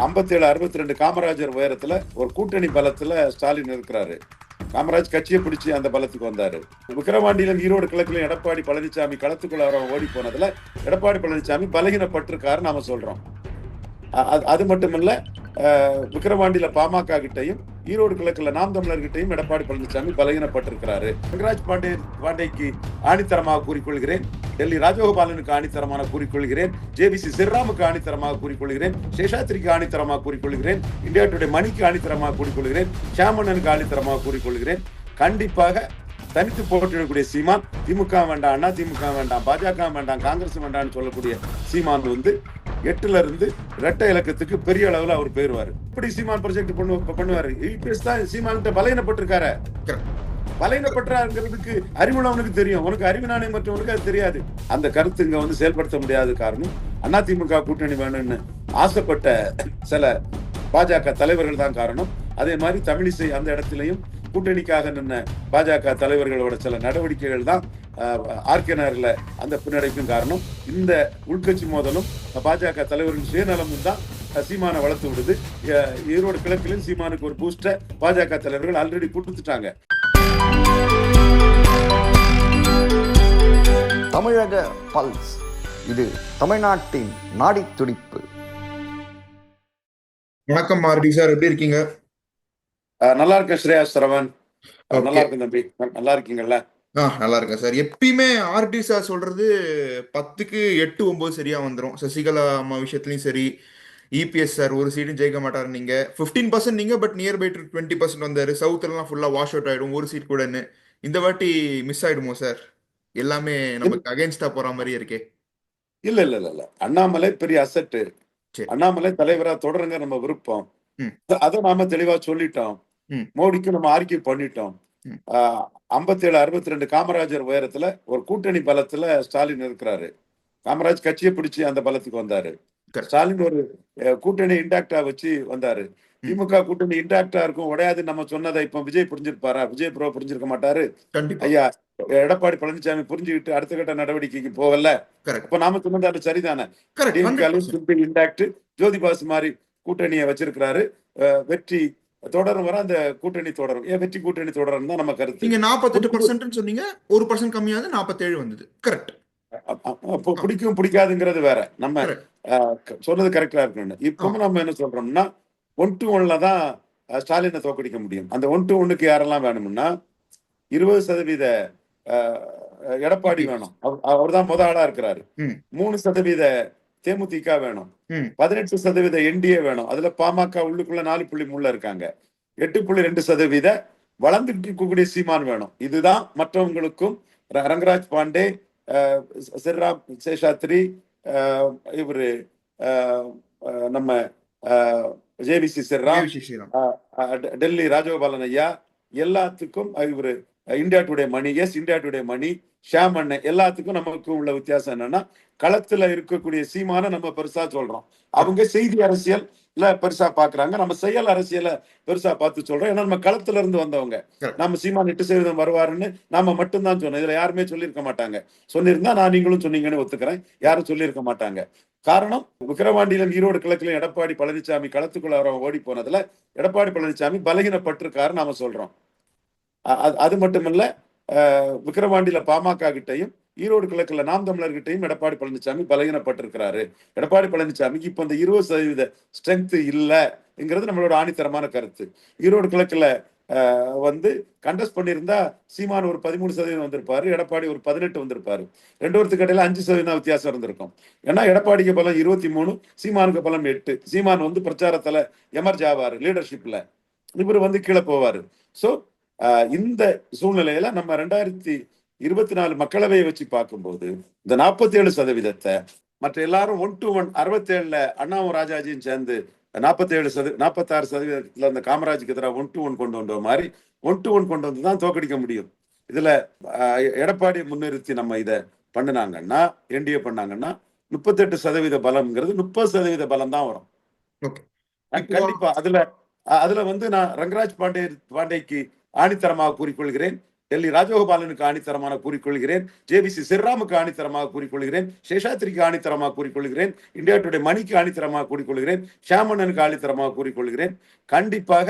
ஐம்பத்தேழு அறுபத்தி ரெண்டு காமராஜர் உயரத்துல ஒரு கூட்டணி பலத்துல ஸ்டாலின் இருக்கிறாரு காமராஜ் கட்சியை பிடிச்சி அந்த பலத்துக்கு வந்தாரு. விக்கிரவாண்டியிலும் ஈரோடு கிழக்கிலும் எடப்பாடி பழனிசாமி களத்துக்குள்ள வர ஓடி போனதுல எடப்பாடி பழனிசாமி பலகீனப்பட்டிருக்காரு நாம சொல்றோம். அது- அது மட்டுமல்ல விக்கிரவாண்டியில பாமக கிட்டையும் ஈரோடு கிழக்குல நாம் தமிழர்கிட்டையும் எடப்பாடி பழனிசாமி பலகீனப்பட்டிருக்கிறாரு. ரங்கராஜ் பாண்டே பாண்டேக்கு ஆணித்தரமாக கூறிக்கொள்கிறேன். டெல்லி ராஜகோபாலனுக்கு ஆணித்தரமான கூறிக்கொள்கிறேன். ஜேபிசி சிறராமுக்கு ஆணித்தரமாக கூறிக்கொள்கிறேன். சேஷாத்ரிக்கு ஆணித்தரமாக கூறிக்கொள்கிறேன். இந்தியா டுடே மணிக்கு ஆணித்தரமாக கூறிக்கொள்கிறேன். ஷாமண்ணனுக்கு ஆணித்தரமாக கூறிக்கொள்கிறேன். கண்டிப்பாக தனித்து போட்டியிடக்கூடிய சீமான் திமுக வேண்டாம் அண்ணா திமுக வேண்டாம் பாஜக வேண்டாம் காங்கிரஸ் வேண்டாம்னு சொல்லக்கூடிய சீமான் வந்து எட்டுல இருந்து இரட்டை இலக்கத்துக்கு பெரிய அளவுல அவர் போயிருவாரு. இப்படி சீமான் ப்ராஜெக்ட் பண்ணு பண்ணுவாரு? இபிஎஸ் தான் சீமான்கிட்ட பலையினப்பட்டிருக்காரு பலையினப்பட்டாருங்கிறதுக்கு பலையினப்பட்டாருங்கிறதுக்கு அறிவுள்ளவனுக்கு தெரியும். உனக்கு அறிவு நாணயம் மற்றவனுக்கு அது தெரியாது. அந்த கருத்து இங்க வந்து செயல்படுத்த முடியாத காரணம் அதிமுக கூட்டணி வேணும்னு ஆசைப்பட்ட சில பாஜக தலைவர்கள் தான் காரணம். அதே மாதிரி தமிழிசை அந்த இடத்திலையும் கூட்டணிக்காக நின்ன பாஜக தலைவர்களோட சில நடவடிக்கைகள் தான் ஆர்கே நகர்ல அந்த பின்னடைக்கும் காரணம். இந்த உள்கட்சி மோதலும் பாஜக தலைவர்களின் சுயநலமும் தான் சீமானை வளர்த்து விடுது. ஈரோடு கிழக்கிலும் சீமானுக்கு ஒரு பூஸ்டை பாஜக தலைவர்கள் ஆல்ரெடி கொடுத்துட்டாங்க தமிழக பல்ஸ் இது தமிழ்நாட்டின் நாடித் துடிப்பு. வணக்கம் ஆர்டி சார் எப்படி இருக்கீங்க? நல்லா இருக்கேன் ஸ்ரேயா சரவன். நல்லா இருக்கேன் தம்பி. நல்லா இருக்கீங்கல்ல? ஆ நல்லா இருக்கேன் சார். எப்பயுமே ஆர்டி சார் சொல்றது பத்துக்கு எட்டு ஒன்பது சரியா வந்துரும். சசிகலா அம்மா விஷயத்துலயும் சரி. இபிஎஸ் சார் ஒரு சீட்டும் ஜெயிக்க மாட்டாரு நீங்க. 15% பர்சன்ட் நீங்க but near by to twenty percent வந்தாரு சவுத்லாம் ஃபுல்லா வாஷ் அவுட் ஆயிடும் ஒரு சீட் கூடன்னு இந்த வாட்டி மிஸ் ஆயிடுமோ சார் எல்லாமே நமக்கு அகைன்ஸ்டா போற மாதிரி இருக்கே. இல்ல இல்ல இல்ல இல்ல. அண்ணாமலை பெரிய அசட்டு சரி. அண்ணாமலை தலைவரா தொடருங்க நம்ம விருப்பம். ம். அதை நாம தெளிவா சொல்லிட்டோம். ம். மோடிக்கு நம்ம ஆர்கியூ பண்ணிட்டோம். ம். ஐம்பத்தேழு அறுபத்தி ரெண்டு காமராஜர் உயரத்துல ஒரு கூட்டணி பலத்துல ஸ்டாலின் இருக்கிறாரு. காமராஜ் கட்சியை பிடிச்சு அந்த பலத்துக்கு வந்தாரு. ஸ்டாலின் ஒரு கூட்டணி இன்டாக்டா வச்சு வந்தாரு. திமுக கூட்டணி இன்டாக்டா இருக்கும். உடையாது நம்ம சொன்னதை இப்ப விஜய் புரிஞ்சிருப்பாரா? விஜய் ப்ரோ புரிஞ்சிருக்க மாட்டாரு. ஐயா எடப்பாடி பழனிசாமி புரிஞ்சுக்கிட்டு அடுத்த கட்ட நடவடிக்கைக்கு போகல. அப்ப நாம சொன்னது அது சரிதானே? டிஎம்கே இன்டாக்ட் ஜோதி பாசு மாதிரி கூட்டணியை வச்சிருக்கிறாரு. வெற்றி தொடரும் வர அந்த கூட்டணி தொடரும். ஏன் வெற்றி கூட்டணி தொடரும் தான் நம்ம கருத்து. நீங்க நாற்பத்தெட்டு பர்சன்ட் சொன்னீங்க ஒரு பர்சன்ட் கம்மியாவது நாற்பத்தேழு வந்தது. கரெக்ட் பிடிக்கும் பிடிக்காதுங்கிறது வேற. நம்ம சொன்னது கரெக்டா இருக்கணும் இப்பவும் நம்ம என்ன சொல்றோம்னா ஒன் டு ஒன்ல தான் ஸ்டாலினை தோக்கடிக்க முடியும். அந்த ஒன் டு ஒன்னுக்கு யாரெல்லாம் வேணும்னா இருபது சதவீத எடப்பாடி வேணும். அவர் தான் முத ஆளா இருக்கிறாரு. மூணு சதவீத தேமுதிக வேணும். பதினெட்டு சதவீத என்டிஏ வேணும். அதுல பாமக உள்ளுக்குள்ள நாலு புள்ளி மூணுல இருக்காங்க. எட்டு புள்ளி ரெண்டு சதவீத வளர்ந்துட்டு இருக்கக்கூடிய சீமான் வேணும். இதுதான் மற்றவங்களுக்கும் ரங்கராஜ் பாண்டே அஹ், சிர்ராம் சேஷாத்ரி இவரு நம்ம ஜேபிசி டெ- டெல்லி ராஜகோபாலன் ஐயா எல்லாத்துக்கும் இவரு India Today Mani yes India Today Mani Sham அண்ணன் எல்லாத்துக்கும் நமக்கு உள்ள வித்தியாசம் என்னன்னா களத்துல இருக்கக்கூடிய சீமான நம்ம பெருசா சொல்றோம். அவங்க செய்தி அரசியல் இல்ல பெருசா பாக்குறாங்க. நம்ம செயல் அரசியலை பெருசா பார்த்து சொல்றோம். ஏன்னா நம்ம களத்துல இருந்து வந்தவங்க. நம்ம சீமான் எட்டு சதவீதம் வருவாருன்னு நாம மட்டும்தான் சொன்னோம். இதுல யாருமே சொல்லியிருக்க மாட்டாங்க. சொல்லியிருந்தா நான் நீங்களும் சொன்னீங்கன்னு ஒத்துக்கிறேன். யாரும் சொல்லியிருக்க மாட்டாங்க. காரணம் விக்கிரவாண்டியிலும் ஈரோடு கிழக்குல எடப்பாடி பழனிசாமி களத்துக்குள்ள ஓடி போனதுல எடப்பாடி பழனிசாமி பலகீனப்பட்டிருக்காரு நாம சொல்றோம். அது- அது மட்டுமல்ல விக்கிரவாண்டியில பாமக கிட்டையும் ஈரோடு கிழக்குல நாம் தமிழர்கிட்டையும் எடப்பாடி பழனிசாமி பலகீனப்பட்டிருக்கிறாரு. எடப்பாடி பழனிசாமிக்கு இப்ப இந்த இருபது சதவீத ஸ்ட்ரென்த் இல்லைங்கிறது நம்மளோட ஆணித்தரமான கருத்து. ஈரோடு கிழக்குல வந்து கண்டஸ்ட் பண்ணியிருந்தா சீமான் ஒரு பதிமூணு சதவீதம் வந்திருப்பாரு எடப்பாடி ஒரு பதினெட்டு வந்திருப்பாரு. ரெண்டு பேர்த்துக்கு இடையில அஞ்சு சதவீதம் வித்தியாசம் இருந்திருக்கும். ஏன்னா எடப்பாடிக்கு பலம் இருபத்தி மூணு சீமானுக்கு பலம் எட்டு. சீமான் வந்து பிரச்சாரத்துல எமர்ஜ் ஆவாரு லீடர்ஷிப்ல இவர் வந்து கீழே போவாரு. சோ இந்த சூழ்நிலையில நம்ம ரெண்டாயிரத்தி இருபத்தி நாலு மக்களவையை வச்சு பார்க்கும்போது இந்த நாற்பத்தி ஏழு சதவீதத்தை மற்ற எல்லாரும் ஒன் டு ஒன் அறுபத்தி ஏழுல அண்ணாவும் ராஜாஜியும் சேர்ந்து நாற்பத்தி ஏழு சதவீ நாற்பத்தாறு சதவீதத்துல அந்த காமராஜுக்கு எதிராக ஒன் டு ஒன் கொண்டு வந்த மாதிரி ஒன் டு ஒன் கொண்டு வந்து தான் தோக்கடிக்க முடியும். இதுல எடப்பாடி முன்னிறுத்தி நம்ம இதை பண்ணினாங்கன்னா என்டிஏ பண்ணாங்கன்னா முப்பத்தெட்டு சதவீத பலம்ங்கிறது முப்பது சதவீத பலம் தான் வரும். கண்டிப்பா அதுல அதுல வந்து நான் ரங்கராஜ் பாண்டே பாண்டேக்கு ஆணித்தரமாக கூறிக்கொள்கிறேன். எல் ராஜகோபாலனுக்கு ஆணித்தரமான கூறிக்கொள்கிறேன். ஜேபிசி சிர்ராமுக்கு ஆணித்தரமாக கூறிக்கொள்கிறேன். சேஷாத்ரிக்கு ஆணித்தரமாக கூறிக்கொள்கிறேன். இந்தியா டுடே மணிக்கு ஆணித்தரமாக கூறிக்கொள்கிறேன். ஷாமணனுக்கு ஆணித்தரமாக கூறிக்கொள்கிறேன். கண்டிப்பாக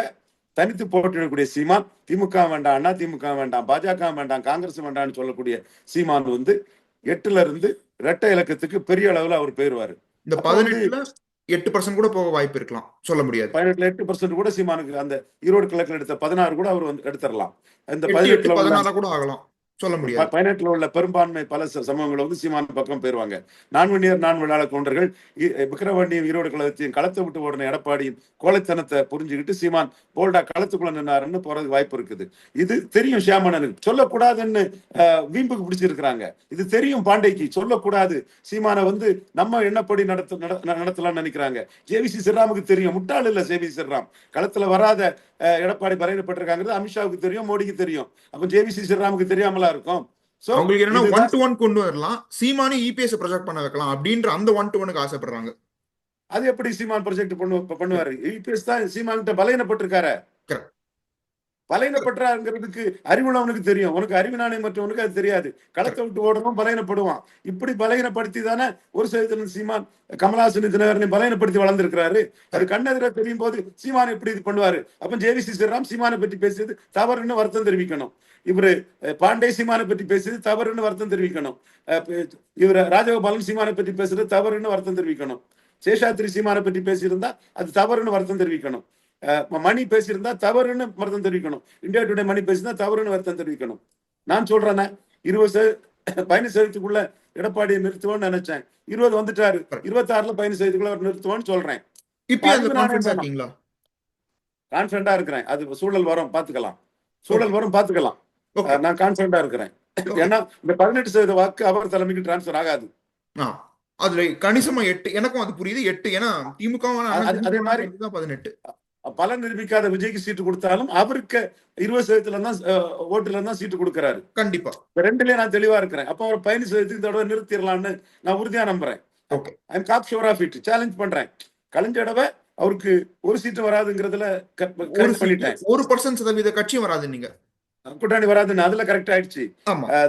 தனித்து போட்டியிடக்கூடிய சீமான் திமுக வேண்டாம் அண்ணா திமுக வேண்டாம் பாஜக வேண்டாம் காங்கிரஸ் வேண்டாம்னு சொல்லக்கூடிய சீமான் வந்து எட்டுல இருந்து இரட்டை இலக்கத்துக்கு பெரிய அளவுல அவர் போயிருவாரு. இந்த பதினெட்டுல எட்டு பர்சன்ட் கூட போக வாய்ப்பு இருக்கலாம். சொல்ல முடியாது. பதினெட்டுல எட்டு பர்சன்ட் கூட சீமானுக்கு அந்த ஈரோடு கிழக்கில் எடுத்த பதினாறு கூட அவர் வந்து எடுத்துடலாம். இந்த உள்ள பதினாலா கூட ஆகலாம். சொல்ல முடியாது. ப- பதினெட்டுல உள்ள பெரும்பான்மை பல சமூகங்கள் வந்து சீமான் பக்கம் போயிருவாங்க. நான்வணியர் நான் விழாள கவுண்டர்கள் விக்கிரவாண்டியும் ஈரோடு கழகத்தையும் களத்தை விட்டு ஓடின எடப்பாடியின் கோழைத்தனத்தை புரிஞ்சுக்கிட்டு சீமான் போல்டா களத்துக்குள்ள நின்னாருன்னு போறதுக்கு வாய்ப்பு இருக்குது. இது தெரியும் ஷியாமணனுக்கு சொல்லக்கூடாதுன்னு வீம்புக்கு பிடிச்சிருக்கிறாங்க. இது தெரியும் பாண்டைக்கு சொல்லக்கூடாது. சீமானை வந்து நம்ம என்னப்படி நடத்த நடத்தலாம்னு நினைக்கிறாங்க. ஜேவிசி சிறாமுக்கு தெரியும். முட்டாள் இல்ல ஜேவிசி சிறாம் களத்துல வராத எடப்பாடி பறையிடப்பட்டிருக்காங்கிறது அமித்ஷாவுக்கு தெரியும் மோடிக்கு தெரியும். அப்ப ஜேவிசி சிறாமுக்கு தெரியாமலா இருக்கும். So, அவங்களுக்கு என்னன்னா ஒன் டு ஒன் கொண்டு வரலாம். சீமானே இபிஎஸ் ப்ரொஜெக்ட் பண்ண வைக்கலாம் அப்படின்ற அந்த ஒன் டு ஒனுக்கு ஆசைப்படுறாங்க. அது எப்படி சீமான் ப்ரொஜெக்ட் பண்ணு பண்ணுவாரு? யூபிஎஸ் தான் சீமான் கிட்ட பலையினப்பட்டிருக்காரு Correct. பலையினப்பட்டாங்கிறதுக்கு அறிவுள்ளவனுக்கு தெரியும். உனக்கு அறிவு நாணயம் மற்றவனுக்கு அது தெரியாது. களத்தை விட்டு ஓடணும் பலையினப்படுவான் இப்படி பலையினப்படுத்தி தானே ஒரு சதவீதம் சீமான் கமலாசன் தினகரனை பலையினப்படுத்தி வளர்ந்திருக்கிறாரு. அது கண்ணெதிர தெரியும் போது சீமான் எப்படி இது பண்ணுவாரு? அப்ப ஜேவிசி ஸ்ரீராம் சீமானை பற்றி பேசியது தவறுன்னு வருத்தம் தெரிவிக்கணும். இவரு பாண்டே சீமானை பற்றி பேசியது தவறுன்னு வருத்தம் தெரிவிக்கணும். இவர் ராஜகோபாலன் சீமானை பற்றி பேசுறது தவறுன்னு வருத்தம் தெரிவிக்கணும். சேஷாத்ரி சீமானை பற்றி பேசியிருந்தா அது தவறுன்னு வருத்தம் தெரிவிக்கணும். மணி பேசியிருந்தா தவறுன்னு வருத்தம் தெரிவிக்கணும். இந்தியா டுடே மணி பேசினா தவறுன்னு வருத்தம் தெரிவிக்கணும். நான் சொல்றேனே இருபது சதவீ- பதினஞ்சு சதவீதத்துக்குள்ள எடப்பாடியை நிறுத்துவோம்னு நினைச்சேன். இருபது வந்துட்டாரு. இருபத்தி ஆறுல பதினஞ்சு சதவீதத்துக்குள்ள அவர் நிறுத்துவோம்னு சொல்றேன். கான்பிடண்டா இருக்கிறேன். அது சூழல் வரும் பாத்துக்கலாம் சூழல் வரும் பாத்துக்கலாம் நான் கான்பிடண்டா இருக்கிறேன். ஏன்னா இந்த பதினெட்டு சதவீத வாக்கு அவர் தலைமைக்கு டிரான்ஸ்பர் ஆகாது. அதுல கணிசமா எட்டு எனக்கும் அது புரியுது. எட்டு ஏன்னா திமுக அது- மாதிரி- தான் பதினெட்டு. பலன் நிரூபிக்காத விஜய்க்கு சீட்டு கொடுத்தாலும் அவருக்கு இருபது சதவீதத்துல தான் ஓட்டுல தான் சீட்டு கொடுக்கறாரு. கண்டிப்பா. ரெண்டுலயே நான் தெளிவா இருக்கிறேன். அப்ப அவர் பதினஞ்சு சதவீதத்துக்கு தடவை நிறுத்திடலாம்னு நான் உறுதியா நம்புறேன். Okay I'm cocksure of it challenge பண்றேன். கலைஞ்ச தடவை அவருக்கு ஒரு சீட்டு வராதுங்கிறதுல பண்ணிட்டேன். ஒரு பர்சன்ட் சதவீத கட்சியும் வராது நீங்க. கூட்டாணி வராதுன்னு அதுல கரெக்ட் ஆயிடுச்சு.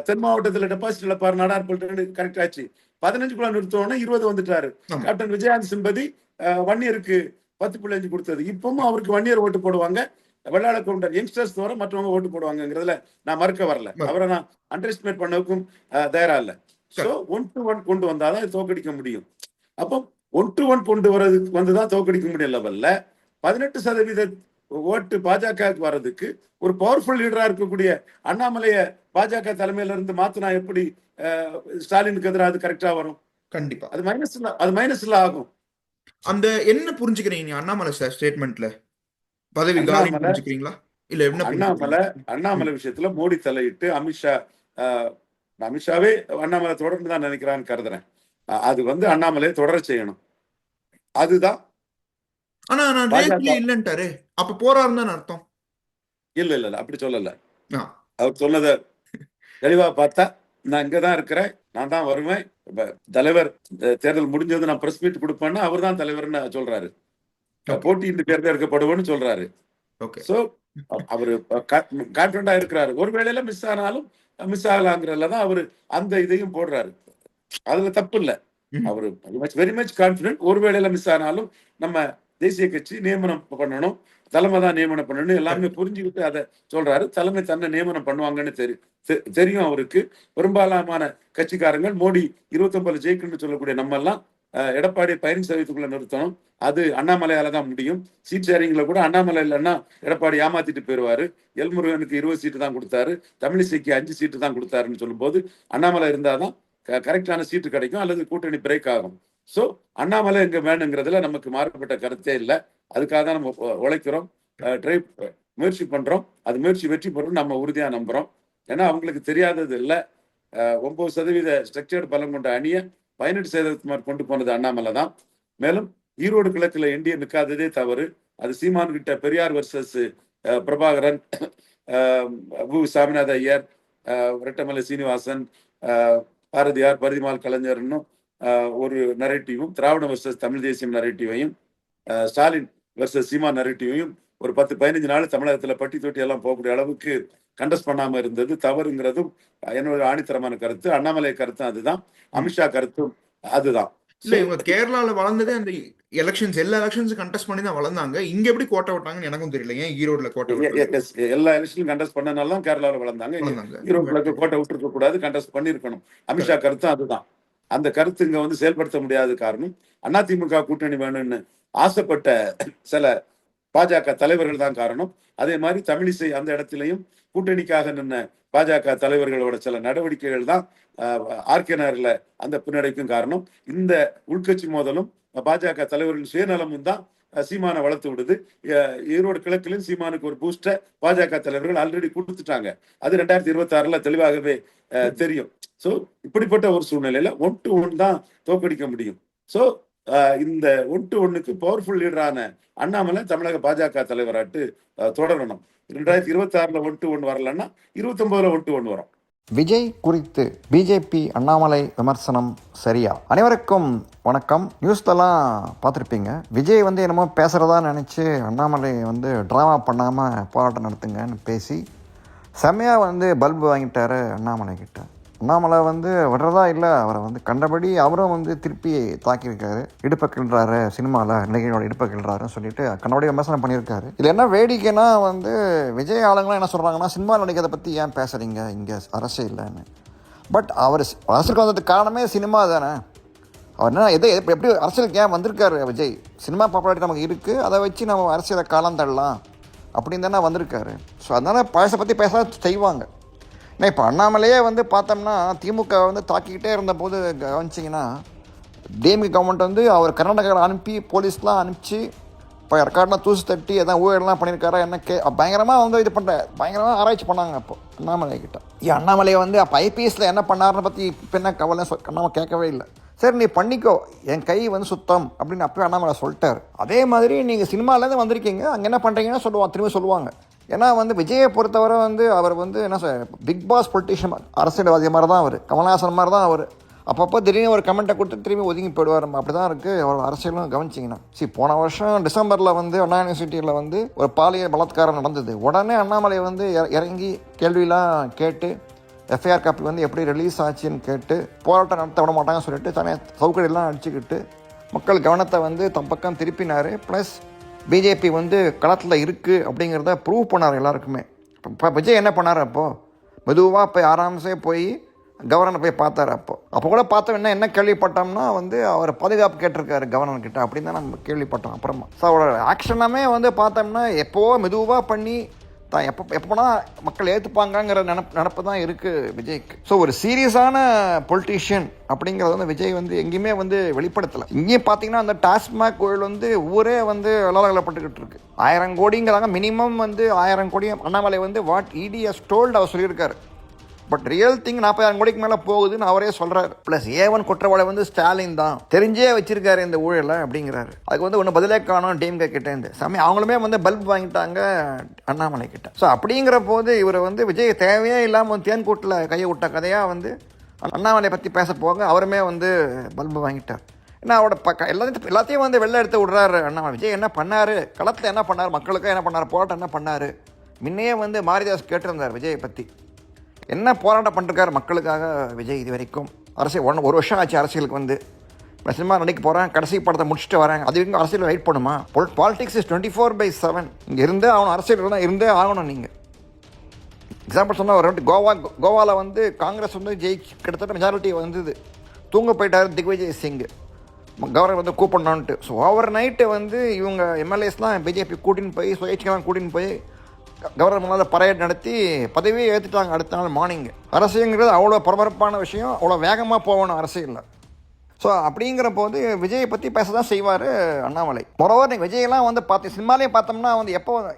தென் மாவட்டத்துல டெபாசிட் இழப்பார் நாடார் கரெக்ட் ஆச்சு பதினஞ்சுக்குள்ள நிறுத்தோன்னா இருபது வந்துட்டாரு. கேப்டன் விஜயகாந்த் சிம்பதி ஒன் இயருக்கு பத்து புள்ளி அஞ்சு கொடுத்தது. இப்பவும் அவருக்கு ஒன் இயர் ஓட்டு போடுவாங்க. வெள்ளாள கவுண்டர் யங்ஸ்டர்ஸ் தவிர மற்றவங்க ஓட்டு போடுவாங்கங்கிறதுல நான் மறுக்க வரல. அவரை நான் அண்டர் எஸ்டிமேட் பண்ணவுக்கும் தயாரா இல்ல. சோ ஒன் டு ஒன் கொண்டு வந்தாதான் தோக்கடிக்க முடியும். அப்போ ஒன் டு ஒன் கொண்டு வரதுக்கு வந்துதான் தோக்கடிக்க முடியும் லெவல்ல பதினெட்டு சதவீத ஓட்டு பாஜகவுக்கு வர்றதுக்கு ஒரு பவர்ஃபுல் லீடரா இருக்கக்கூடிய அண்ணாமலைய பாஜக தலைமையில இருந்து மாத்தினா எப்படி ஸ்டாலினுக்கு எதிராக அது கரெக்டா வரும்? கண்டிப்பா. அது மைனஸ்ல அது மைனஸ்ல ஆகும். அந்த என்ன புரிஞ்சுக்கிறீங்க நீங்க அண்ணாமலை சார் ஸ்டேட்மெண்ட்ல பதவி காலி புரிஞ்சுக்கிறீங்களா? இல்ல என்ன அண்ணாமலை அண்ணாமலை விஷயத்துல மோடி தலையிட்டு அமித்ஷா அமித்ஷாவே அண்ணாமலை தொடர்ந்து தான் நினைக்கிறான்னு கருதுறேன். அது வந்து அண்ணாமலை தொடர செய்யணும். அதுதான். ஆனா நான் ரேஸ்லயே இல்லன்ட்டாரு. அப்ப போறாருன்னு அர்த்தம். இல்ல இல்ல இல்ல அப்படி சொல்லல. அவர் சொன்னதை தெளிவா பார்த்தா நான் இங்கதான் இருக்கிறேன். நான் தான் வருவேன். இப்ப தலைவர் தேர்தல் முடிஞ்சது நான் பிரஸ் மீட் கொடுப்பேன்னா அவர் தான் தலைவர்னு சொல்றாரு. Okay. போட்டியின்றி தேர்ந்தெடுக்கப்படுவேன்னு சொல்றாரு. சோ அவரு கான்பிடண்டா இருக்கிறாரு. ஒரு வேளையில மிஸ் ஆனாலும் மிஸ் ஆகலாங்கிறதுல தான் அவரு அந்த இதையும் போடுறாரு. அதுல தப்பு இல்ல. அவரு வெரி மச் கான்பிடன்ட் ஒரு வேளையில மிஸ் ஆனாலும் நம்ம தேசிய கட்சி நியமனம் பண்ணணும். தலைமை தான் நியமனம் பண்ணணும் எல்லாமே புரிஞ்சுக்கிட்டு அதை சொல்றாரு. தலைமை தன்னை நியமனம் பண்ணுவாங்கன்னு தெரி தெ- தெரியும் அவருக்கு. பெரும்பாலான கட்சிக்காரங்கள் மோடி இருபத்தொன்பது ஜெயிக்குன்னு சொல்லக்கூடிய நம்ம எல்லாம் எடப்பாடி பதினஞ்சு சதவீதத்துக்குள்ள நிறுத்தணும். அது அண்ணாமலையால தான் முடியும். சீட் ஷேரிங்ல கூட அண்ணாமலை இல்லைன்னா எடப்பாடி ஏமாத்திட்டு போயிருவாரு. எல்முருகனுக்கு இருபது சீட்டு தான் கொடுத்தாரு. தமிழிசைக்கு அஞ்சு சீட்டு தான் கொடுத்தாருன்னு சொல்லும்போது அண்ணாமலை இருந்தாதான் கரெக்டான சீட்டு கிடைக்கும். அல்லது கூட்டணி பிரேக் ஆகும். ஸோ அண்ணாமலை எங்கே வேணுங்கிறதுல நமக்கு மாறுபட்ட கருத்தே இல்லை. அதுக்காக தான் நம்ம உழைக்கிறோம். ட்ரை முயற்சி பண்ணுறோம் அது முயற்சி வெற்றி பெறும் நம்ம உறுதியாக நம்புகிறோம் ஏன்னா அவங்களுக்கு தெரியாதது இல்லை. ஒம்பது சதவீத ஸ்ட்ரக்சர்டு பலம் கொண்ட அணியை பதினெட்டு சதவீதம் கொண்டு போனது அண்ணாமலை தான். மேலும் ஈரோடு கிழக்குல என்டிஏ நிற்காததே தவறு. அது சீமான் கிட்ட பெரியார் வர்சஸ் பிரபாகரன் வு. சாமிநாத ஐயர் ரெட்டமலை சீனிவாசன் பாரதியார் பரிதிமால் கலைஞர்னு ஒரு நரேட்டிவும் திராவிட வர்சஸ் தமிழ் தேசியம் நரேட்டிவையும் ஸ்டாலின் வர்சஸ் சீமா நரேட்டிவையும் ஒரு பத்து பதினஞ்சு நாள் தமிழகத்துல பட்டி தொட்டி எல்லாம் போகக்கூடிய அளவுக்கு கண்டஸ்ட் பண்ணாம இருந்தது. தவறுங்கிறதும் என்னோட ஆணித்தரமான கருத்து. அண்ணாமலை கருத்தும் அதுதான். அமித்ஷா கருத்தும் அதுதான். இல்ல இவங்க கேரளால வளர்ந்ததே அந்த எலெக்ஷன்ஸ் எல்லா எலெக்ஷன்ஸ் கண்டெஸ்ட் பண்ணி தான் வளர்ந்தாங்க. இங்க எப்படி கோட்டை விட்டாங்கன்னு எனக்கும் தெரியல. ஏன் ஈரோடுல கோட்டை எல்லா எலெக்ஷனும் கண்டஸ்ட் பண்ணனால தான் கேரளாவில் வளர்ந்தாங்க. ஈரோடுல கோட்டை விட்டுருக்க கூடாது கண்டஸ்ட் பண்ணிருக்கணும். அமித்ஷா கருத்தும் அதுதான். அந்த கருத்து இங்க வந்து செயல்படுத்த முடியாத காரணம் அதிமுக கூட்டணி வேணும்னு ஆசைப்பட்ட சில பாஜக தலைவர்கள் தான் காரணம். அதே மாதிரி தமிழிசை அந்த இடத்திலையும் கூட்டணிக்காக நின்ன பாஜக தலைவர்களோட சில நடவடிக்கைகள் தான் ஆர்கே நகர்ல அந்த பின்னடைக்கும் காரணம். இந்த உள்கட்சி மோதலும் பாஜக தலைவர்கள் சுயநலமும் தான் சீமானை வளர்த்து விடுது. ஈரோடு கிழக்கிலும் சீமானுக்கு ஒரு பூஸ்டை பாஜக தலைவர்கள் ஆல்ரெடி கொடுத்துட்டாங்க. அது ரெண்டாயிரத்தி இருபத்தி ஆறுல தெளிவாகவே தெரியும். சோ இப்படிப்பட்ட ஒரு சூழ்நிலையில ஒன் டு ஒன் தான் தோக்கடிக்க முடியும். சோ இந்த ஒன் டு ஒன்னுக்கு பவர்ஃபுல் லீடரான அண்ணாமலை தமிழக பாஜக தலைவராட்டு தொடரணும். ரெண்டாயிரத்தி இருபத்தி ஆறுல ஒன் டு ஒன் வரலன்னா இருபத்தி ஒன்பதுல ஒன் டு ஒன் வரும். விஜய் குறித்து பிஜேபி அண்ணாமலை விமர்சனம் சரியா? அனைவருக்கும் வணக்கம். நியூஸ்லலாம் பார்த்துருப்பீங்க. விஜய் வந்து என்னமோ பேசுகிறதா நினச்சி அண்ணாமலை வந்து ட்ராமா பண்ணாமல் போராட்டம் நடத்துங்கன்னு பேசி செம்மையாக வந்து பல்பு வாங்கிட்டார் அண்ணாமலை கிட்ட. அண்ணாமலை வந்து விடுறதா இல்லை அவரை வந்து கண்டபடி அவரும் வந்து திருப்பி தாக்கியிருக்காரு. இடுப்பை கிள்றாரு சினிமாவில் நடிகையோட இடுப்பை கிள்றாருன்னு சொல்லிட்டு கண்டபடி விமர்சனம் பண்ணியிருக்காரு. இது என்ன வேடிக்கைன்னா வந்து விஜய் ஆளுங்களாம் என்ன சொல்கிறாங்கன்னா சினிமா நடிக்கிறத பற்றி ஏன் பேசுகிறீங்க இங்கே அரசியல்லன்னு பட் அவர் சி- வந்ததுக்கு காரணமே சினிமா தானே. அவர் என்ன எதை எப்படி எப்படி அரசியலுக்கு ஏன் வந்திருக்காரு விஜய்? சினிமா பாப்புலாரிட்டி நமக்கு இருக்குது அதை வச்சு நம்ம அரசியலை காலம் தள்ளலாம் அப்படின்னு தானே வந்திருக்காரு. ஸோ அதனால் பழசை பற்றி பேச செய்வாங்க. ஏன்னா இப்போ அண்ணாமலையே வந்து பார்த்தோம்னா திமுக வந்து தாக்கிக்கிட்டே இருந்தபோது கவனிச்சிங்கன்னா டிஎம்கே கவர்மெண்ட் வந்து அவர் கர்நாடகாவில் அனுப்பி போலீஸ்லாம் அனுப்பிச்சு இப்போ ரெக்கார்ட்லாம் தூசு தட்டி எதாவது ஊழல்லாம் பண்ணியிருக்காரா என்ன கே பயங்கரமாக வந்து இது பண்ணுற பயங்கரமாக ஆராய்ச்சி பண்ணாங்க அப்போ அண்ணாமலை கிட்ட. ஏன் அண்ணாமலையை வந்து அப்போ ஐபிஎஸ்சில் என்ன பண்ணாருன்னு பற்றி இப்போ என்ன கவலை சொல் அண்ணாமலை கேட்கவே இல்லை. சரி நீ பண்ணிக்கோ என் கை வந்து சுத்தம் அப்படின்னு அப்போயே அண்ணாமலை சொல்லிட்டார். அதே மாதிரி நீங்கள் சினிமாலேருந்து வந்திருக்கீங்க அங்கே என்ன பண்ணுறீங்கன்னு சொல்லுவாங்க திரும்ப சொல்லுவாங்க. ஏன்னா வந்து விஜயை பொறுத்தவரை வந்து அவர் வந்து என்ன சொல்ற பிக் பாஸ் பொலிட்டிஷியன் அரசியல்வாதி மாதிரி தான் அவர். கமல்ஹாசன் மாதிரி தான் அவர். அப்பப்போ திடீர்னு ஒரு கமெண்ட்டை கொடுத்து திரும்பி ஒதுங்கி போயிடுவார். அப்படி தான் இருக்குது அவரோட அரசியலும் கவனிச்சிங்கன்னா. சரி போன வருஷம் டிசம்பரில் வந்து அண்ணா யூனிவர்சிட்டியில் வந்து ஒரு பாலியல் பலாத்காரம் நடந்தது. உடனே அண்ணாமலை வந்து இற- இறங்கி கேள்வியெலாம் கேட்டு எஃப்ஐஆர் காப்பி வந்து எப்படி ரிலீஸ் ஆச்சுன்னு கேட்டு போராட்டம் நடத்த விட மாட்டாங்கன்னு சொல்லிட்டு தனியாக சவுக்கடியெல்லாம் அடிச்சுக்கிட்டு மக்கள் கவனத்தை வந்து தம் பக்கம் திருப்பினார். ப்ளஸ் பிஜேபி வந்து களத்தில் இருக்குது அப்படிங்கிறத ப்ரூவ் பண்ணார் எல்லாருக்குமே. இப்போ விஜய் என்ன பண்ணார் அப்போது மெதுவாக போய் ஆராம்சே போய் கவர்னர் போய் பார்த்தாரு அப்போ. அப்போ கூட பார்த்தோம் என்ன என்ன கேள்விப்பட்டோம்னா வந்து அவர் பாதுகாப்பு கேட்டிருக்காரு கவர்னர் கிட்ட அப்படின்னு தான் நம்ம கேள்விப்பட்டோம் அப்புறமா. ஸோ அவரோட ஆக்ஷனாமே வந்து பார்த்தோம்னா எப்போவோ மெதுவாக பண்ணி தான். எப்போ எப்போனா மக்கள் ஏற்றுப்பாங்கங்கிற நினப்பு நினப்பு தான் இருக்குது விஜய்க்கு. ஸோ ஒரு சீரியஸான பொலிட்டீஷியன் அப்படிங்கிறத வந்து விஜய் வந்து எங்கேயுமே வந்து வெளிப்படுத்தலை. இங்கேயும் பார்த்தீங்கன்னா அந்த டாஸ்மாக் கோயில் வந்து ஊரே வந்து விளாடப்பட்டுக்கிட்டு இருக்கு. ஆயிரம் கோடிங்கிறாங்க. மினிமம் வந்து ஆயிரம் கோடி. அண்ணாமலை வந்து வாட் இடிஎஸ் டோல்டு அவர் சொல்லியிருக்காரு. பட் ரியல் திங் நாற்பதாயிரம் கோடிக்கு மேலே போகுதுன்னு அவரே சொல்கிறார் ப்ளஸ் ஏவன் குற்றவாளி வந்து ஸ்டாலின் தான். தெரிஞ்சே வச்சிருக்காரு இந்த ஊழலை அப்படிங்கிறாரு. அதுக்கு வந்து ஒன்று பதிலே காணும் டிஎம்கே கிட்டேருந்து சமயம் அவங்களுமே வந்து பல்ப் வாங்கிட்டாங்க அண்ணாமலை கிட்ட. ஸோ அப்படிங்கிற போது இவர் வந்து விஜய் தேவையே இல்லாமல் தேன்கூட்டில் கையை விட்ட கதையாக வந்து அண்ணாமலையை பற்றி பேச போக அவருமே வந்து பல்பு வாங்கிட்டார். ஏன்னா அவரோட பக்க எல்லாத்தையும் எல்லாத்தையும் வந்து வெளில எடுத்து விட்றாரு அண்ணாமலை. விஜய் என்ன பண்ணார்? களத்தில் என்ன பண்ணார்? மக்களுக்கு என்ன பண்ணார்? போராட்டம் என்ன பண்ணார்? முன்னையே வந்து மாரிதாஸ் கேட்டிருந்தார் விஜயை பற்றி என்ன போராட்டம் பண்ணிருக்காரு மக்களுக்காக விஜய் இது வரைக்கும்? அரசியல் ஒன்று ஒரு வருஷம் ஆச்சு அரசியலுக்கு வந்து. நான் சினிமா நடிக்க போகிறேன் கடைசி படத்தை முடிச்சுட்டு வரேன். அது வரைக்கும் அரசியல் வெயிட் பண்ணுமா? பொல் politics is twenty four by seven இங்கே இருந்தே ஆகணும் அரசியல் இருந்தால் இருந்தே ஆகணும் நீங்கள் எக்ஸாம்பிள் சொன்னால் ஒரு வாட்டி கோவா கோவாவில் வந்து காங்கிரஸ் வந்து ஜெயிச்சு கிட்டத்தட்ட மெஜாரிட்டி வந்தது. தூங்க போயிட்டார் திக்விஜய் சிங். கவர்னர் வந்து கூப்பிடணுன்ட்டு ஸோ ஓவர் நைட்டு வந்து இவங்க எம்எல்ஏஸ்லாம் பிஜேபி கூட்டின்னு போய் சுயேட்சைக்கெல்லாம் கூட்டின்னு போய் கவர்னர் முன்னால் பரையட் நடத்தி பதவியே ஏற்றுட்டாங்க அடுத்த நாள் மார்னிங் அரசுங்கிறது அவ்வளோ பரபரப்பான விஷயம் அவ்வளோ வேகமாக போகணும் அரசியலில். ஸோ அப்படிங்கிற போது விஜயை பற்றி பேச தான் செய்வார் அண்ணாமலை. மொரோவர் விஜயெல்லாம் வந்து பார்த்து சினிமாலேயே பார்த்தோம்னா வந்து எப்போ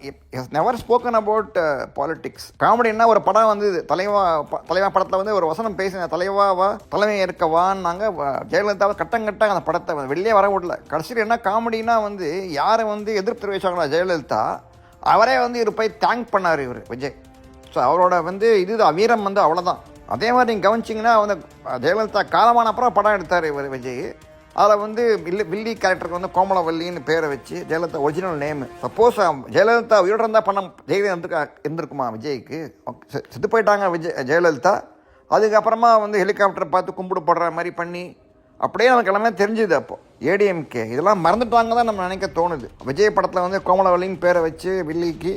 நெவர் ஸ்போக்கன் அபவுட் பாலிடிக்ஸ் காமெடின்னா ஒரு படம் வந்து தலைவா ப- தலைவா படத்தில் வந்து ஒரு வசனம் பேசின தலைவாவா தலைமை ஏற்கவான்னாங்க நாங்கள் ஜெயலலிதாவை கட்டங்கட்டாங்க அந்த படத்தை வந்து வெளியே வர விடல. கடைசியில் என்ன காமெடினா வந்து யாரை வந்து எதிர்ப்பு தெரிவிச்சாங்களோ ஜெயலலிதா? அவரே வந்து இவர் போய் தேங்க் பண்ணார் இவர் விஜய். ஸோ அவரோட வந்து இது வீரம் வந்து அவ்வளோதான் அதே மாதிரி நீங்கள் கவனிச்சிங்கன்னா வந்து ஜெயலலிதா காலமான அப்புறம் படம் எடுத்தார் இவர் விஜய். அதில் வந்து வில்லி வில்லி கேரக்டருக்கு வந்து கோமலவல்லின்னு பேரை வச்சு Jayalalithaa original name suppose Jayalalithaa உயிரோடு இருந்தால் பண்ண ஜெயலலிதா இருந்துக்கா இருந்திருக்குமா விஜய்க்கு? செத்து போயிட்டாங்க விஜய் ஜெயலலிதா. அதுக்கப்புறமா வந்து ஹெலிகாப்டர் பார்த்து கும்பிடு போடுற மாதிரி பண்ணி அப்படியே நமக்கு எல்லாமே தெரிஞ்சுது அப்போ. ஏடிஎம்கே இதெல்லாம் மறந்துட்டாங்க தான் நம்ம நினைக்க தோணுது. விஜய் படத்தில் வந்து கோமலவல்லின்னு பேரை வச்சு வில்லிக்கு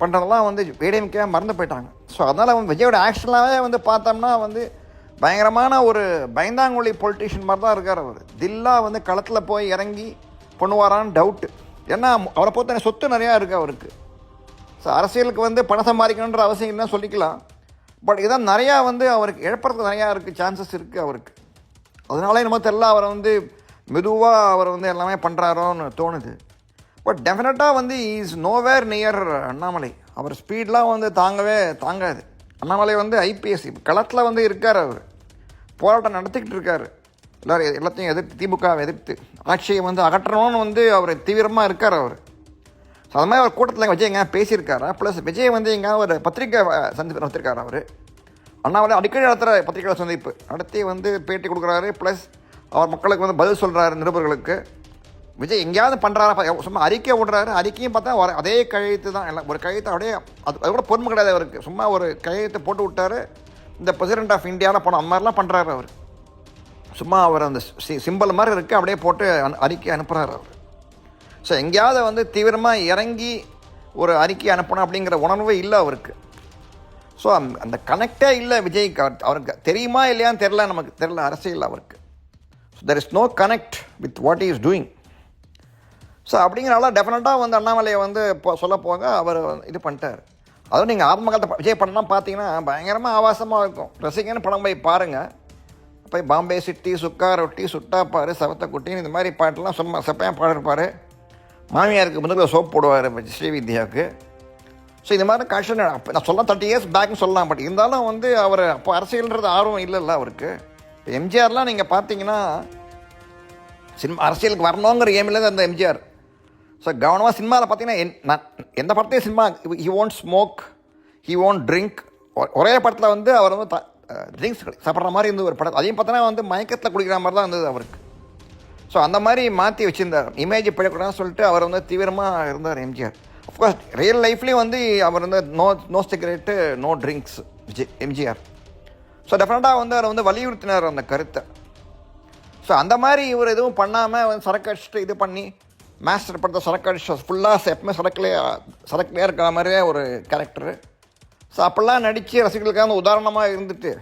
பண்ணுறதெல்லாம் வந்து ஏடிஎம்கே மறந்து போயிட்டாங்க. ஸோ அதனால் வந்து விஜயோட ஆக்ஷனாகவே வந்து பார்த்தோம்னா வந்து பயங்கரமான ஒரு பயந்தாங்குழி பொலிட்டிஷியன் மாதிரி தான் இருக்கார் அவர். தில்லா வந்து களத்தில் போய் இறங்கி பண்ணுவாரான்னு டவுட்டு ஏன்னா அவரை பொறுத்த சொத்து நிறையா இருக்குது அவருக்கு. ஸோ அரசியலுக்கு வந்து பணம் சம்பாதிக்கணுன்ற அவசியம் இல்லைன்னு சொல்லிக்கலாம். பட் இதான் நிறையா வந்து அவருக்கு இழப்பறதுக்கு நிறையா இருக்குது சான்சஸ் இருக்குது அவருக்கு. அதனால என்னமோ தெரில அவரை வந்து மெதுவாக அவர் வந்து எல்லாமே பண்ணுறாரோன்னு தோணுது. பட் டெஃபினட்டாக வந்து இஸ் நோவேர் நியர் அண்ணாமலை. அவர் ஸ்பீட்லாம் வந்து தாங்கவே தாங்காது. அண்ணாமலை வந்து ஐபிஎஸ் களத்தில் வந்து இருக்கார் அவர். போராட்டம் நடத்திக்கிட்டு இருக்கார். எல்லோரும் எல்லாத்தையும் எதிர்த்து திமுகவை எதிர்த்து ஆட்சியை வந்து அகற்றணும்னு வந்து அவர் தீவிரமாக இருக்கார் அவர். ஸோ அது மாதிரி அவர் கூட்டத்தில் விஜய் எங்கேயா பேசியிருக்காரா? ப்ளஸ் விஜய் வந்து எங்கேயா ஒரு பத்திரிக்கை சந்திப்பு நடத்திருக்காரு அவர்? அண்ணாமலை அடிக்கடி நடத்துகிற பத்திரிகையாளர் சந்திப்பு. நடத்தி வந்து பேட்டி கொடுக்குறாரு ப்ளஸ் அவர் மக்களுக்கு வந்து பதில் சொல்கிறாரு நிருபர்களுக்கு. விஜய் எங்கேயாவது பண்ணுறாரா சும்மா அறிக்கை விடுறாரு அறிக்கையும் பார்த்தா ஒரு அதே கழுத்து தான். எல்லாம் ஒரு கழுத்து அப்படியே அது அது கூட பொறுமை கிடையாது அவருக்கு. சும்மா ஒரு கழுத்தை போட்டு விட்டாரு இந்த பிரசிடென்ட் ஆஃப் இந்தியாவில் போன அந்த மாதிரிலாம் பண்ணுறாரு அவர். சும்மா அவர் அந்த சிம்பிள் மாதிரி இருக்குது அப்படியே போட்டு அனு- அறிக்கை அனுப்புகிறாரு அவர். ஸோ எங்கேயாவது வந்து தீவிரமாக இறங்கி ஒரு அறிக்கை அனுப்பணும் அப்படிங்கிற உணர்வே இல்லை அவருக்கு. ஸோ அந்த கனெக்டே இல்லை விஜய்க்கு. அவருக்கு தெரியுமா இல்லையான்னு தெரில நமக்கு தெரில அரசியல் அவருக்கு. So there is no connect with what is doing so அப்படிங்கிறனால டெஃபினட்டாக வந்து அண்ணாமலையை வந்து இப்போ சொல்ல போக அவர் இது பண்ணிட்டார். அதுவும் நீங்கள் ஆத்மகத்தை விஜய் படம்லாம் பார்த்தீங்கன்னா பயங்கரமாக ஆவாசமாக இருக்கும். ரசிகன்னு படம் போய் பாருங்கள் போய் பாம்பே சிட்டி சுக்கா ரொட்டி சுட்டாப்பார் சவத்தக்குட்டின்னு இந்த மாதிரி பாட்டெல்லாம் சும்மா செப்பையாக பாடிருப்பார். மாமியாருக்கு முதல்ல சோப் போடுவார் ஸ்ரீவித்யாவுக்கு. ஸோ இந்த மாதிரி கஷன் அப்போ நான் சொல்லலாம் தேர்ட்டி இயர்ஸ் பேக்னு சொல்லலாம். பட் இருந்தாலும் வந்து அவர் அப்போ அரசியல்ன்றது ஆர்வம் இல்லைல்ல அவருக்கு. இப்போ எம்ஜிஆர்லாம் நீங்கள் பார்த்தீங்கன்னா சினிமா அரசியலுக்கு வரணுங்கிற ஏமில் தான் அந்த எம்ஜிஆர். ஸோ கவனமாக சினிமாவில் பார்த்தீங்கன்னா என் நான் எந்த படத்தையும் cinema he won't smoke he won't drink ஒரே படத்தில் வந்து அவர் வந்து ட்ரிங்க்ஸ் சாப்பிட்ற மாதிரி இருந்தது ஒரு படம். அதையும் பார்த்தோன்னா வந்து மயக்கத்தில் குடிக்கிற மாதிரி தான் இருந்தது அவருக்கு. ஸோ அந்த மாதிரி மாற்றி வச்சுருந்தார். இமேஜ் பிழைக்கூடாதுன்னு சொல்லிட்டு அவர் வந்து தீவிரமாக இருந்தார் எம்ஜிஆர். அஃப்கோர்ஸ் ரியல் லைஃப்லேயும் வந்து அவர் வந்து no no cigarette no drinks Vijay MGR so டெஃபினட்டாக வந்து அவர் வந்து வலியுறுத்தினார் அந்த கருத்தை. ஸோ அந்த மாதிரி இவர் எதுவும் பண்ணாமல் வந்து சரக்கு அடிச்சுட்டு இது பண்ணி மாஸ்டர் படத்தை சரக்கு அடிச்சு ஃபுல்லாக எப்பவுமே சரக்குலேயே சரக்குலேயே இருக்கிற மாதிரியே ஒரு கேரக்டரு ஸோ அப்போல்லாம் நடித்து ரசிகர்களுக்கான உதாரணமாக இருந்துட்டு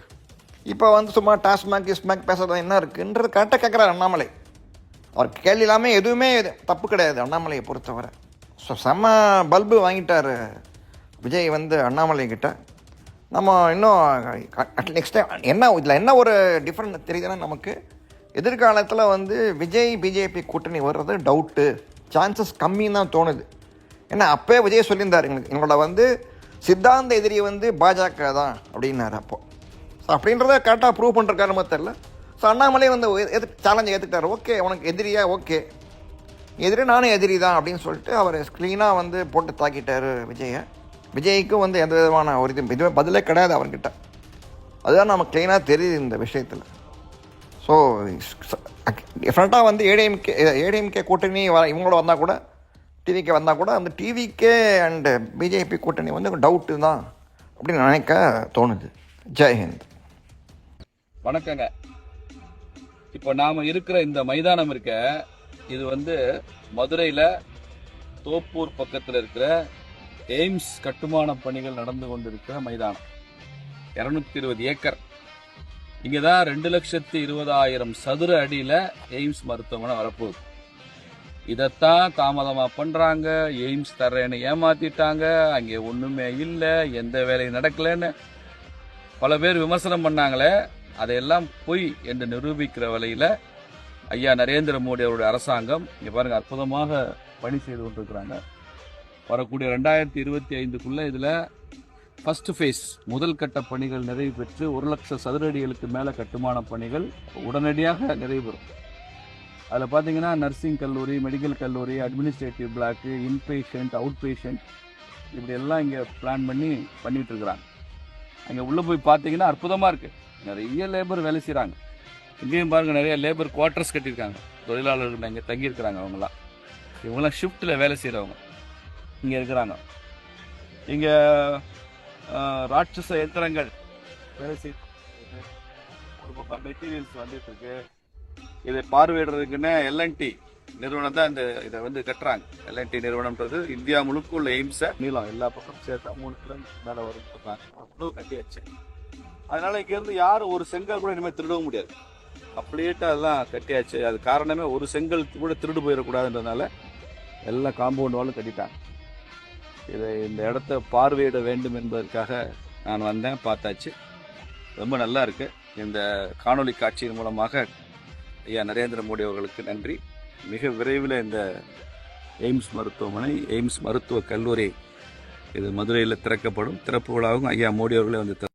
இப்போ வந்து சும்மா டாஸ்மாக் இஸ்மாக் பேசுறது என்ன இருக்குன்றது கரெக்டாக கேட்குறாரு அண்ணாமலை. அவர் கேள்வி இல்லாமல் எதுவுமே இது தப்பு கிடையாது அண்ணாமலையை பொறுத்தவரை. ஸோ செம்ம பல்பு வாங்கிட்டார் விஜய் வந்து அண்ணாமலை கிட்ட. நம்ம இன்னும் நெக்ஸ்ட் டைம் என்ன இதில் என்ன ஒரு டிஃப்ரெண்ட் தெரியுதுன்னா நமக்கு எதிர்காலத்தில் வந்து விஜய் பிஜேபி கூட்டணி வர்றது டவுட்டு சான்சஸ் கம்மின்னு தான் தோணுது. ஏன்னா அப்போயே விஜய் சொல்லியிருந்தார் எங்களுக்கு எங்களோட வந்து சித்தாந்த எதிரி வந்து பாஜக தான் அப்படின்னாரு அப்போது ஸோ அப்படின்றத கரெக்டாக ப்ரூவ் பண்ணுற காரணமாக தெரில ஸோ அண்ணாமலை வந்து எது சேலஞ்சை ஏற்றுக்கிட்டார் ஓகே உனக்கு எதிரியா? ஓகே எதிரி நானும் எதிரி தான் அப்படின்னு சொல்லிட்டு அவர் க்ளீனாக வந்து போட்டு தாக்கிட்டார் விஜயை. விஜய்க்கும் வந்து எந்த விதமான ஒரு இது இதுவே பதிலே கிடையாது அவர்கிட்ட. அதுதான் நமக்கு க்ளீனாக தெரியுது இந்த விஷயத்தில். ஸோ டிஃப்ரெண்ட்டாக வந்து ஏடிஎம்கே ஏடிஎம்கே கூட்டணி வர இவங்களோட வந்தால் கூட டிவிக்கே வந்தால் கூட அந்த டிவிக்கே அண்டு பிஜேபி கூட்டணி வந்து டவுட்டு தான் அப்படின்னு நினைக்க தோணுது. ஜெய்ஹிந்த் வணக்கங்க. இப்போ நாம் இருக்கிற இந்த மைதானம் இருக்க இது வந்து மதுரையில் தோப்பூர் பக்கத்தில் இருக்கிற எய்ம்ஸ் கட்டுமான பணிகள் நடந்து கொண்டிருக்கிற மைதானம். இரநூத்தி இருபது ஏக்கர். இங்கே தான் ரெண்டு லட்சத்தி இருபதாயிரம் சதுர அடியில் எய்ம்ஸ் மருத்துவமனை வரப்போகுது. இதைத்தான் தாமதமாக பண்ணுறாங்க எய்ம்ஸ் தர்றேன்னு ஏமாத்திட்டாங்க. அங்கே ஒன்றுமே இல்லை. எந்த வேலையும் நடக்கலைன்னு பல பேர் விமர்சனம் பண்ணாங்களே. அதையெல்லாம் பொய் என்று நிரூபிக்கிற வகையில் ஐயா நரேந்திர மோடி அவருடைய அரசாங்கம் இங்கே பாருங்க அற்புதமாக பணி செய்து கொண்டிருக்கிறாங்க. வரக்கூடிய ரெண்டாயிரத்தி இருபத்தி ஐந்துக்குள்ளே இதில் ஃபஸ்ட்டு ஃபேஸ் முதல் கட்ட பணிகள் நிறைவு பெற்று ஒரு லட்சம் சதுர அடிகளுக்கு மேலே கட்டுமான பணிகள் உடனடியாக நிறைவு பெறும். அதில் பார்த்தீங்கன்னா நர்சிங் கல்லூரி மெடிக்கல் கல்லூரி administrative block inpatient outpatient இப்படி எல்லாம் இங்கே பிளான் பண்ணி பண்ணிகிட்ருக்குறாங்க இருக்கிறாங்க. அங்கே உள்ளே போய் பார்த்தீங்கன்னா அற்புதமாக இருக்குது நிறைய லேபர் வேலை செய்கிறாங்க இங்கேயும் பாருங்க நிறைய லேபர் குவார்ட்டர்ஸ் கட்டியிருக்காங்க. தொழிலாளர்கள் இங்கே தங்கியிருக்கிறாங்க அவங்களாம் இவங்களாம் ஷிஃப்ட்டில் வேலை செய்கிறவங்க இங்கே இருக்கிறாங்க. இங்கே ராட்சச எந்திரங்கள் வேலை செய் ஒரு பக்கம் மெட்டீரியல்ஸ் வந்துட்டு இருக்கு இதை பார்வையிடுறதுக்குன்னு எல்என்டி நிறுவனம் தான் இந்த இதை வந்து கட்டுறாங்க. எல்என்டி நிறுவனம்ன்றது இந்தியா முழுக்க உள்ள எய்ம்ஸை நீளம் எல்லா பக்கம் சேர்த்தா மூணு கிலோமீட்டர் மேலே வரும் சொல்றாங்க. அவ்வளோ கட்டியாச்சு. அதனால இங்கேருந்து யாரும் ஒரு செங்கல் கூட இனிமேல் திருடவும் முடியாது. கம்ப்ளீட்டாக அதெல்லாம் கட்டியாச்சு. அது காரணமே ஒரு செங்கல் கூட திருடு போயிடக்கூடாதுன்றதுனால எல்லாம் காம்பவுண்ட் வாலும் கட்டிட்டாங்க. இதை இந்த இடத்த பார்வையிட வேண்டும் என்பதற்காக நான் வந்தேன் பார்த்தாச்சு. ரொம்ப நல்லா இருக்குது இந்த காணொலி காட்சியின் மூலமாக ஐயா நரேந்திர மோடி அவர்களுக்கு நன்றி. மிக விரைவில் இந்த எய்ம்ஸ் மருத்துவமனை எய்ம்ஸ் மருத்துவக் கல்லூரி இது மதுரையில் திறக்கப்படும். திறப்பு விழாவும் ஐயா மோடி அவர்களே வந்து திறந்து